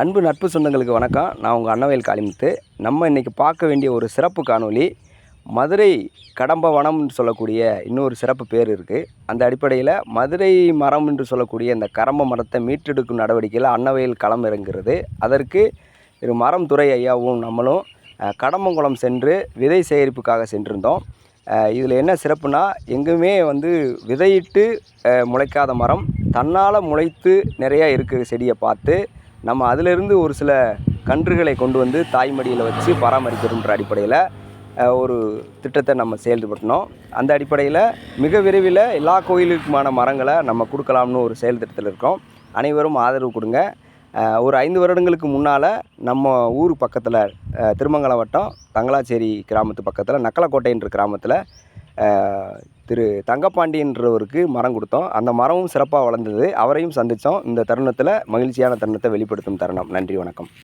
அன்பு நட்பு சொந்தங்களுக்கு வணக்கம். நான் உங்கள் அன்னவேல் காளிமுத்து. நம்ம இன்றைக்கி பார்க்க வேண்டிய ஒரு சிறப்பு காணொளி மதுரை கடம்ப வனம்னு சொல்லக்கூடிய இன்னொரு சிறப்பு பேர் இருக்குது அந்த அடிப்படையில் மதுரை மரம் என்று சொல்லக்கூடிய இந்த கரம்ப மரத்தை மீட்டெடுக்கும் நடவடிக்கையில் அன்னவையில் களம் இறங்குகிறது. அதற்கு திரு மரம் துறை ஐயாவும் நம்மளும் கடம்பங்குளம் சென்று விதை சேகரிப்புக்காக சென்றிருந்தோம். இதில் என்ன சிறப்புனா எங்குமே வந்து விதையிட்டு முளைக்காத மரம் தன்னால் முளைத்து நிறையா இருக்கிற செடியை பார்த்து. நம்ம அதிலிருந்து ஒரு சில கன்றுகளை கொண்டு வந்து தாய்மடியில் வச்சு பராமரிக்கிறோன்ற அடிப்படையில் ஒரு திட்டத்தை நம்ம செயல்படுத்தினோம். அந்த அடிப்படையில் மிக விரைவில் எல்லா கோயிலுக்குமான மரங்களை நம்ம கொடுக்கலாம்னு ஒரு செயல் திட்டத்தில் இருக்கோம். அனைவரும் ஆதரவு கொடுங்க. ஒரு ஐந்து வருடங்களுக்கு முன்னால் நம்ம ஊர் பக்கத்தில் திருமங்கலம் வட்டம் தங்களாச்சேரி கிராமத்து பக்கத்தில் நக்கலக்கோட்டைன்ற கிராமத்தில் திரு தங்கப்பாண்டியன்றவருக்கு மரம் கொடுத்தோம். அந்த மரமும் சிறப்பாக வளர்ந்தது. அவரையும் சந்தித்தோம் இந்த தருணத்தில் மகிழ்ச்சியான தருணத்தை வெளிப்படுத்தும் தருணம். நன்றி வணக்கம்.